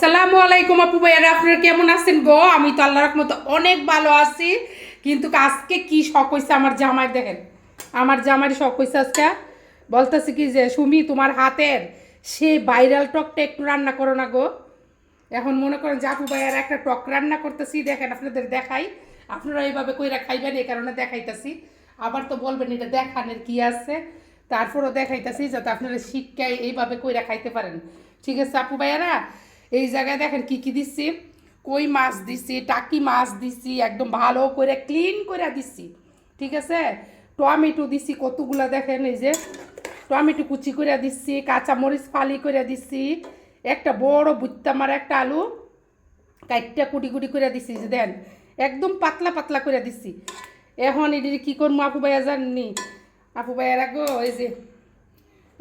আসসালামু আলাইকুম আপু ভাইয়ারা, আপনারা কেমন আছেন গো? আমি তো আল্লাহ রহমত অনেক ভালো আছি। কিন্তু আজকে কি শখ হয়েছে আমার জামাই দেখেন? আমার জামাই শখ হয়েছে আজকে। বলতেছে কি যে, সুমি, তোমার হাতের সে ভাইরাল টকটা একটু রান্না করো না গো। এখন মনে করেন যে আপু ভাইয়ার একটা টক রান্না করতেছি, দেখেন আপনাদের দেখাই। আপনারা এইভাবে কইরা খাইবেন, এই কারণে দেখাইতেছি। আবার তো বলবেন, এটা দেখানের কি আছে? তারপরও দেখাইতেছি যাতে আপনারা শিক্ষায় এইভাবে কইরা খাইতে পারেন। ঠিক আছে, আপু ভাইয়ারা? এই জায়গায় দেখেন কি কি দিচ্ছি? কই মাছ দিছি টাকি মাছ দিছি একদম ভালো করে ক্লিন করে দিছি ঠিক আছে? টমেটো দিছি কতগুলা দেখেন এই যে। টমেটো কুচি করে দিচ্ছি কাঁচা মরিচ ফালি করে দিচ্ছি, একটা বড় বুত্তা মারা একটা আলু কাইটটা কুটি কুটি করে দিছি যে দেন। একদম পাতলা পাতলা করে দিছি এখন এটি কি করব, আপু ভাইয়া জাননি? আপু ভাইয়ারা গো এই যে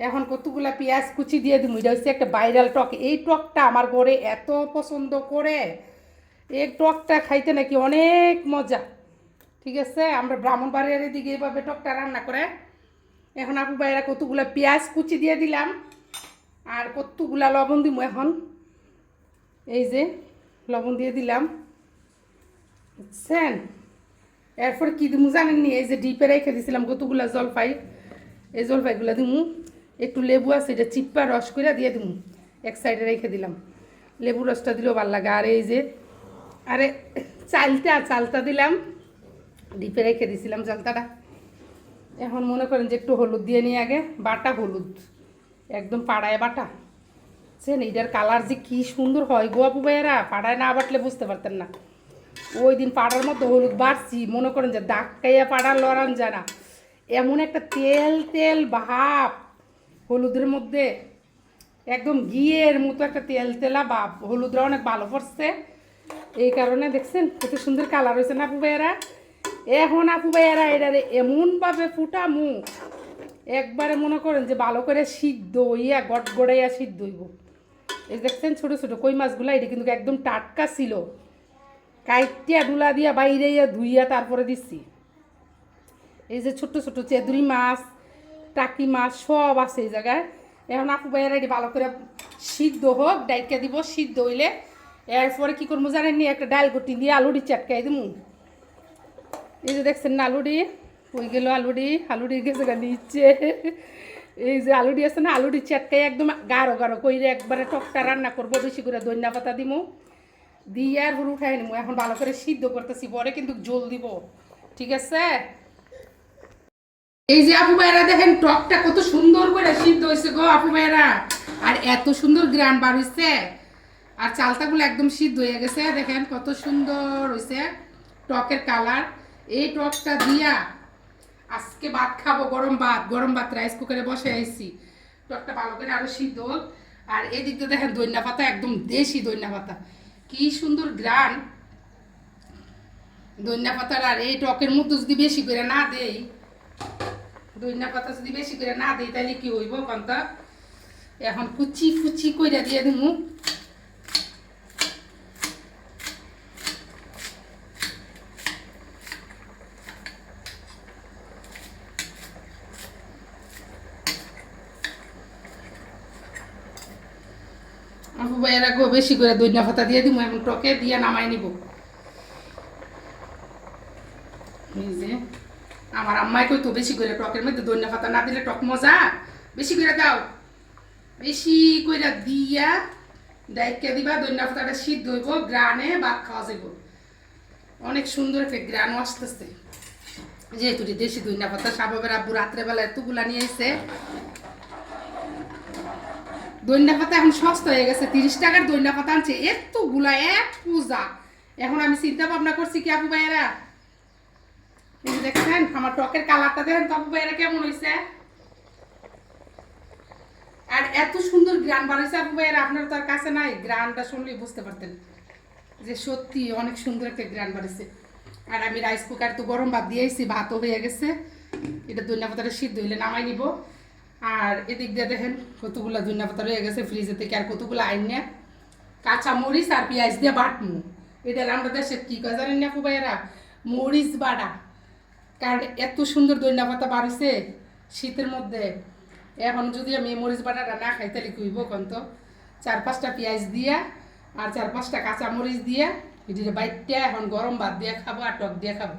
এখন কতগুলা পেঁয়াজ কুচি দিয়ে দিব এটা হচ্ছে একটা ভাইরাল টক। এই টকটা আমার ঘরে এত পছন্দ করে। এই টকটা খাইতে নাকি অনেক মজা। ঠিক আছে? আমরা ব্রাহ্মণবাড়িয়ার দিকে এইভাবে টকটা রান্না করে। এখন আপু ভাইয়েরা কতগুলা পেঁয়াজ কুচি দিয়ে দিলাম। আর কতগুলা লবণ দিব এখন। এই যে, লবণ দিয়ে দিলাম। বুঝছেন? এরপর কি দিমু জানেননি? এই যে ডিপে রেখে দিছিলাম কতগুলা জলপাই এই জলপাইগুলো দিমু। একটু লেবু আছে, এটা চিপ্পা রস করে দিয়ে দিমু। এক সাইডে রেখে দিলাম। লেবু রসটা দিলেও ভালো লাগে। আর এই যে, আরে, চালটা চালটা দিলাম। ডিপে রেখে দিছিলাম চালতাটা। এখন মনে করেন যে একটু হলুদ দিয়ে নিয়ে আগে বাটা হলুদ। একদম পাড়ায় বাটা। বুঝছেন এইটার কালার যে কি সুন্দর হয় গো আপু ভাইয়েরা। পাড়ায় না বাটলে বুঝতে পারতেন না। ওই দিন পাড়ার মতো হলুদ বাড়ছি। মনে করেন যে দাগ খাইয়া পাড়ার লড়ান যায় না এমন একটা তেল তেল ভাব হলুদের মধ্যে একদম ঘিয়ের মতো একটা তেল তেলা বা হলুদরা অনেক ভালো পড়ছে। এই কারণে দেখছেন, কত সুন্দর কালার হয়েছে না আপু এখন আপু ভাইয়েরা এটারে এমনভাবে ফুটামু, একবারে মনে করেন যে ভালো করে সিদ্ধ ইয়া গট গড়াইয়া সিদ্ধ হইব। এই দেখছেন ছোটো ছোটো কই মাছগুলা, এটা কিন্তু একদম টাটকা ছিল। কাইটিয়া ডুলা দিয়া বাইরে ইয়া ধুইয়া তারপরে দিচ্ছি এই যে ছোট্ট ছোট চেদুরি মাছ টাকি মাছ সব আছে এই জায়গায়। এখন আপু ভাইয়েরা এটি ভালো করে সিদ্ধ হোক, ডাইকা দিব, সিদ্ধ হইলে এরপরে কী করব জানেননি একটা ডাল গুটি দিয়ে আলুটি চাটকাই দিমু। এই যে দেখছেন না আলুডি হয়ে গেল আলুডি আলুডি গেছে গা নিচ্ছে। এই যে আলুডি আছে না আলুডি চাটকাই একদম গাঢ় গাঢ় কইরে একবারে টকটা রান্না করব, বেশি করে ধনিয়া পাতা দিমু। দিয়ে আর উঠাই নিমু। এখন ভালো করে সিদ্ধ করতেছি, পরে কিন্তু জল দিব। ঠিক আছে? এই যে আপু ভাইয়েরা দেখেন, টকটা কত সুন্দর করে সিদ্ধ হয়েছে গো আপু ভাইয়েরা। আর এত সুন্দর গ্রান বার হয়েছে। আর চালতাগুলো একদম সিদ্ধ হয়ে গেছে, দেখেন কত সুন্দর হয়েছে টকের কালার। এই টকটা দিয়া আজকে ভাত খাব, গরম ভাত গরম ভাত রাইস কুকারে বসে আইছি। টকটা ভালো করে আরও সিদ্ধ। আর এদিক দিয়ে দেখেন দইনা পাতা, একদম দেশি দইনা পাতা। কি সুন্দর গ্রান। দইনা পাতার আর এই টকের মধ্যে যদি বেশি করে না দেই দইনা পাতা যদি বেশি করে না দিই, তাহলে কি হইব কান্তা এখন কুচি কুচি কইরা দিয়ে গো, বেশি করে দইনা পাতা দিয়ে দিমু, এখন টকে দিয়ে নামাই নিব। আমার আম্মাই কই তো বেশি করে টকের মধ্যে দইনা পাতা না দিলে টক মজা। বেশি করে দাও। বেশি করে দিয়া ডাইকা দিবা দইনা পাতাটা সিদ্ধ হইব গ্রানে ভাত খাওয়া যাইব। অনেক সুন্দর একটা গ্রানও আসতেছে। যেহেতু দেশি দইনা পাতা সাবাবের আব্বু রাত্রেবেলা এতগুলা নিয়ে এসে দইনা পাতা এখন সস্তা হয়ে গেছে, তিরিশ টাকার দইনা পাতা আনছে, এতগুলা এক পূজা। এখন আমি চিন্তা ভাবনা করছি কি, আপু ভাইয়েরা এই যে আমার টকের কালারটা দেখেন তো ভাইয়েরা কেমন হয়েছে আর এত সুন্দর গ্রান বানাইছে আপু ভাইয়েরা, আপনার তো আর কাছে নাই গ্রানটা শুনলেই বুঝতে পারতেন যে সত্যি অনেক সুন্দর একটা গ্রান বাড়িছে আর আমি রাইস কুকার তো গরম ভাত দিয়েছি ভাতও হয়ে গেছে। এটা ধনিয়া পাতাটা সিদ্ধ হইলে নামাই নিব। আর এদিক দিয়ে দেখেন কতগুলা ধনিয়া পাতা রয়ে গেছে ফ্রিজে থেকে, আর কতগুলো আইনে কাঁচা মরিচ আর পেঁয়াজ দিয়ে বাটমু। এটা আমরা দেশে কি কয় জানেন না ভাইয়েরা? মরিচ বাটা। কারণ এত সুন্দর দৈন্য পাতা বাড়ছে শীতের মধ্যে। এখন যদি আমি মরিচ বাটাটা না খাই, তাহলে কইব কন তো? চার পাঁচটা পেঁয়াজ দিয়া আর চার পাঁচটা কাঁচামরিচ দিয়া এটিতে বাইটটা এখন গরম ভাত দিয়ে খাব আর টক দিয়ে খাব।